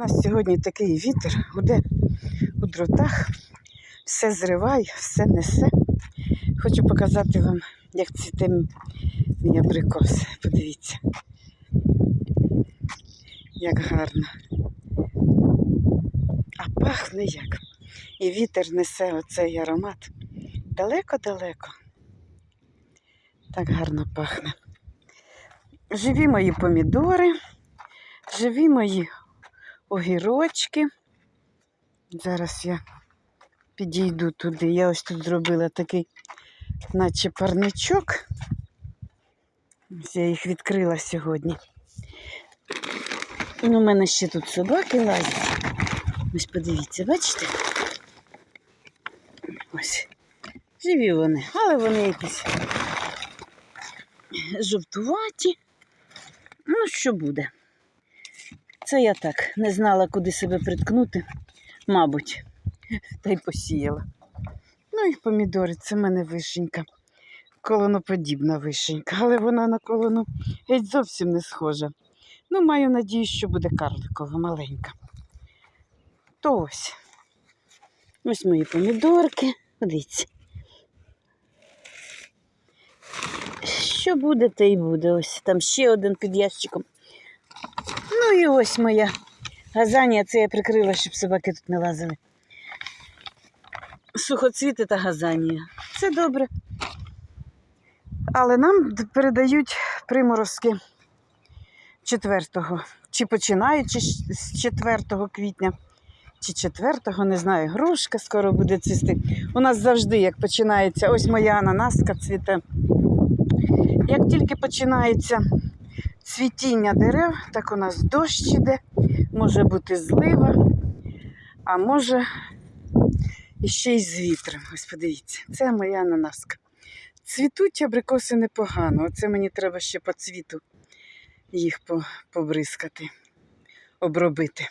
нас сьогодні такий вітер, гуде у дротах, все зриває, все несе. Хочу показати вам, як цвіте мій абрикос. Подивіться. Як гарно. А пахне як. І вітер несе оцей аромат далеко-далеко. Так гарно пахне. Живі мої помідори, живі мої огірочки. Зараз я підійду туди. Я ось тут зробила такий, наче парничок. Я їх відкрила сьогодні. Ну, у мене ще тут собаки лазять. Ось подивіться, бачите? Ось. Живі вони, але вони якісь жовтуваті. Ну, що буде? Це я так не знала, куди себе приткнути, мабуть, та й посіяла. Ну і помідори, це в мене вишенька. Колоноподібна вишенька, але вона на колону геть зовсім не схожа. Ну, маю надію, що буде карликова, маленька. То ось. Ось мої помідорки. Подивіться. Що буде, те й буде. Ось там ще один під ящиком. Ну і ось моя газанія, це я прикрила, щоб собаки тут не лазили. Сухоцвіти та газанія. Це добре. Але нам передають приморозки 4-го. Чи починаючи з 4 квітня, чи 4-го, не знаю, грушка скоро буде цвісти. У нас завжди, як починається, ось моя ананаска цвіте. Як тільки починається цвітіння дерев, так у нас дощ іде, може бути злива, а може іще й з вітром. Ось подивіться, це моя ананаска. Цвітуть абрикоси непогано. Оце мені треба ще по цвіту їх побризкати, обробити.